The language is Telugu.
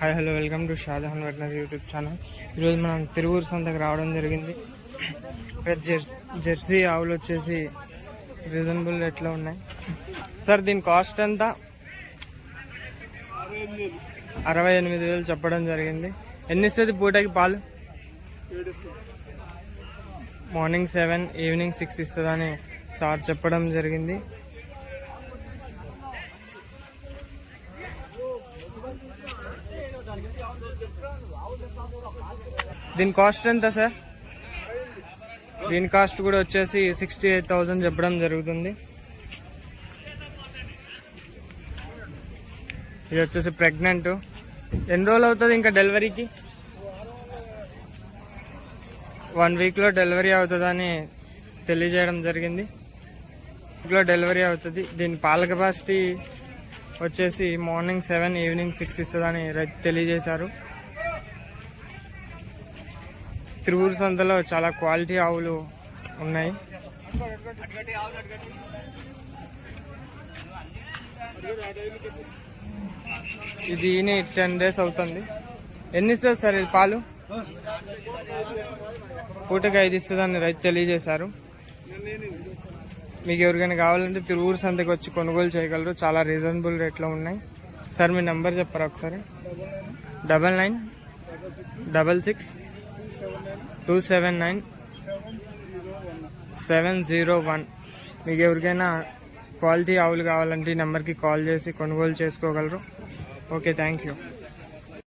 Hi hello welcome to Shahjahan veterinary YouTube channel ఈరోజు మనం తిరువూరు సంతకు రావడం జరిగింది. ఇక్కడ జెర్సీ జెర్సీ ఆవులు వచ్చేసి రీజనబుల్ రేట్లో ఉన్నాయి. సార్ దీని కాస్ట్ ఎంత? అరవై ఎనిమిది వేలు చెప్పడం జరిగింది. ఎన్ని ఇస్తుంది పూటకి పాలు? మార్నింగ్ సెవెన్ ఈవినింగ్ సిక్స్ ఇస్తుందని సార్ చెప్పడం జరిగింది. దీని కాస్ట్ ఎంత సార్? దీని కాస్ట్ కూడా వచ్చేసి సిక్స్టీ ఎయిట్ థౌజండ్ చెప్పడం జరుగుతుంది. ఇది వచ్చేసి ప్రెగ్నెంట్ ఎన్ని రోజులు అవుతుంది ఇంకా డెలివరీకి? వన్ వీక్లో డెలివరీ అవుతుందని తెలియజేయడం జరిగింది. వీక్లో డెలివరీ అవుతుంది. దీని పాల కెపాసిటీ వచ్చేసి మార్నింగ్ సెవెన్ ఈవినింగ్ సిక్స్ ఇస్తుందని రైతు తెలియజేశారు. తిరువూరు సంతలో చాలా క్వాలిటీ ఆవులు ఉన్నాయి. ఇది ఈయన టెన్ డేస్ అవుతుంది. ఎన్ని ఇస్తుంది సార్ ఇది పాలు? పూటకి ఐదు ఇస్తుందని రైతు తెలియజేశారు. మీకు ఎవరికైనా కావాలంటే తిరువురు సంతకి వచ్చి కొనుగోలు చేయగలరు. చాలా రీజనబుల్ రేట్లో ఉన్నాయి. సార్ మీ నెంబర్ చెప్పరా ఒకసారి? Double nine double six two seven nine seven zero one మీకు ఎవరికైనా క్వాలిటీ ఆవులు కావాలంటే ఈ నెంబర్కి కాల్ చేసి కొనుగోలు చేసుకోగలరు. Okay thank you